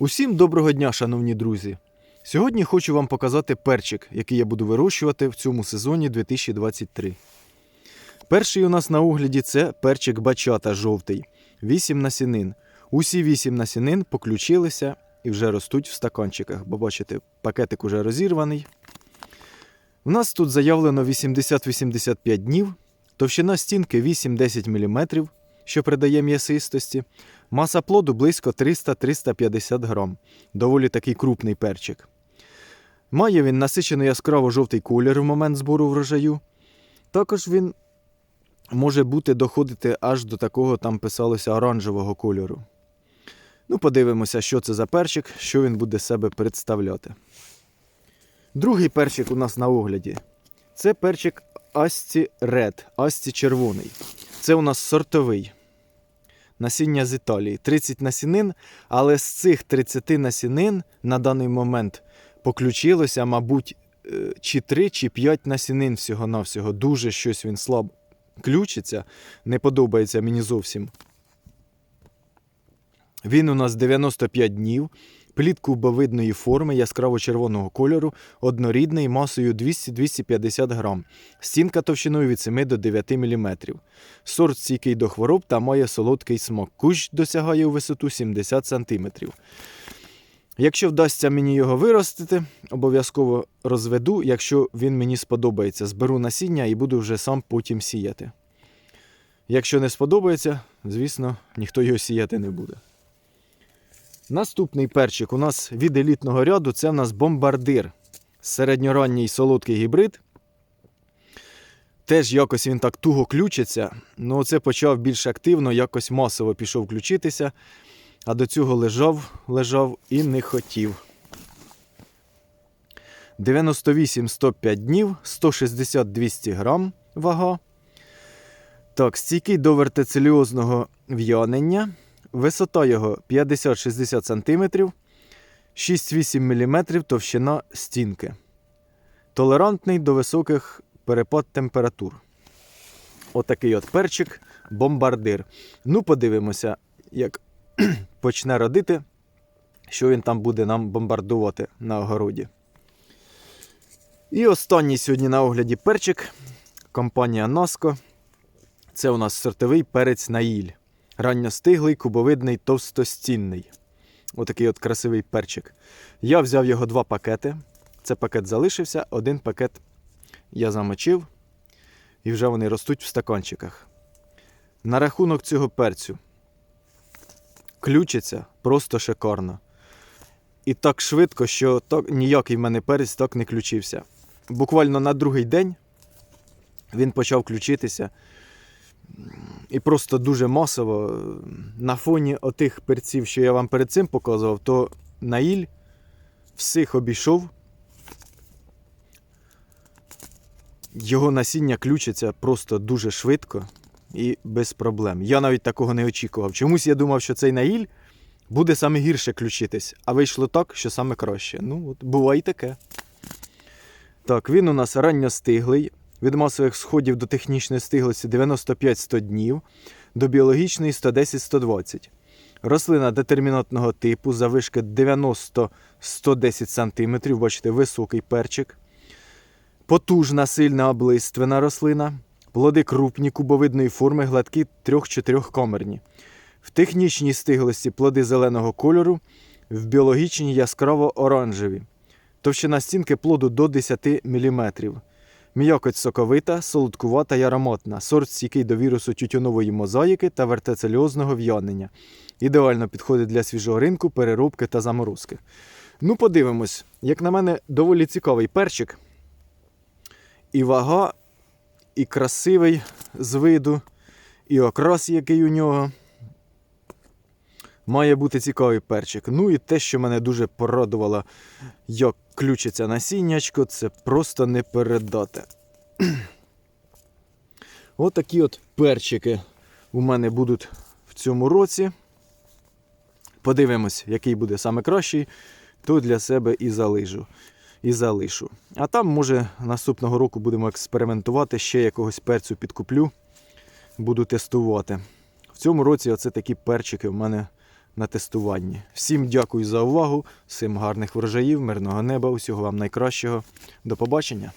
Усім доброго дня, шановні друзі! Сьогодні хочу вам показати перчик, який я буду вирощувати в цьому сезоні 2023. Перший у нас на огляді це перчик бачата жовтий, 8 насінин. Усі 8 насінин поключилися і вже ростуть в стаканчиках, бо бачите, пакетик уже розірваний. У нас тут заявлено 80-85 днів, товщина стінки 8-10 мм, що придає м'ясистості. Маса плоду близько 300-350 грам. Доволі такий крупний перчик. Має він насичено яскраво жовтий колір в момент збору врожаю. Також він може бути доходити аж до такого там писалося оранжевого кольору. Ну, подивимося, що це за перчик, що він буде себе представляти. Другий перчик у нас на огляді. Це перчик Асті Ред, Асті червоний. Це у нас сортовий. Насіння з Італії. 30 насінин, але з цих 30 насінин на даний момент поключилося, мабуть, е, чи 3, чи 5 насінин всього-навсього. Дуже щось він слабо ключиться. Не подобається мені зовсім. Він у нас 95 днів, плід кубовидної форми, яскраво-червоного кольору, однорідний масою 200-250 грам. Стінка товщиною від 7 до 9 мм. Сорт стійкий до хвороб та має солодкий смак. Кущ досягає у висоту 70 см. Якщо вдасться мені його виростити, обов'язково розведу, якщо він мені сподобається. Зберу насіння і буду вже сам потім сіяти. Якщо не сподобається, звісно, ніхто його сіяти не буде. Наступний перчик у нас від елітного ряду це в нас бомбардир. Середньоранній солодкий гібрид. Теж якось він так туго ключиться. Ну, оце почав більш активно, якось масово пішов включитися. А до цього лежав, лежав і не хотів. 98-105 днів, 160-200 грам вага. Так, стійкий до вертицеліозного в'янення. Висота його 50-60 см, 6-8 мм товщина стінки. Толерантний до високих перепад температур. Отакий от перчик бомбардир. Ну, подивимося, як почне родити, що він там буде нам бомбардувати на огороді. І останній сьогодні на огляді перчик. Компанія Наско. Це у нас сортовий перець Наїль. Ранньостиглий, кубовидний, товстостінний. Отакий от красивий перчик. Я взяв його два пакети. Це пакет залишився, один пакет я замочив. І вже вони ростуть в стаканчиках. На рахунок цього перцю ключиться просто шикарно. І так швидко, що так, ніякий в мене перець так не ключився. Буквально на другий день він почав включитися. І просто дуже масово на фоні отих перців, що я вам перед цим показував, то Наїль всіх обійшов. Його насіння ключиться просто дуже швидко і без проблем. Я навіть такого не очікував. Чомусь я думав, що цей Наїль буде саме гірше ключитись, а вийшло так, що саме краще. Ну, от буває і таке. Так, він у нас ранньостиглий. Від масових сходів до технічної стиглості 95-100 днів, до біологічної 110-120. Рослина детермінатного типу, завишки 90-110 см, бачите, високий перчик. Потужна, сильна облиствена рослина. Плоди крупні, кубовидної форми, гладкі 3-4 комерні. В технічній стиглості плоди зеленого кольору, в біологічній яскраво-оранжеві. Товщина стінки плоду до 10 мм. М'якоть соковита, солодкувата й ароматна. Сорт стійкий до вірусу тютюнової мозаїки та вертицельозного в'янення. Ідеально підходить для свіжого ринку, переробки та заморозки. Ну, подивимось, як на мене, доволі цікавий перчик. І вага, і красивий з виду, і окрас, який у нього. Має бути цікавий перчик. Ну і те, що мене дуже порадувало, як ключиться насіннячко, це просто не передати. Отакі от перчики у мене будуть в цьому році. Подивимось, який буде саме кращий, то для себе і залишу. І залишу. А там, може, наступного року будемо експериментувати, ще якогось перцю підкуплю, буду тестувати. В цьому році оце такі перчики в мене на тестуванні. Всім дякую за увагу, всім гарних врожаїв, мирного неба, усього вам найкращого. До побачення!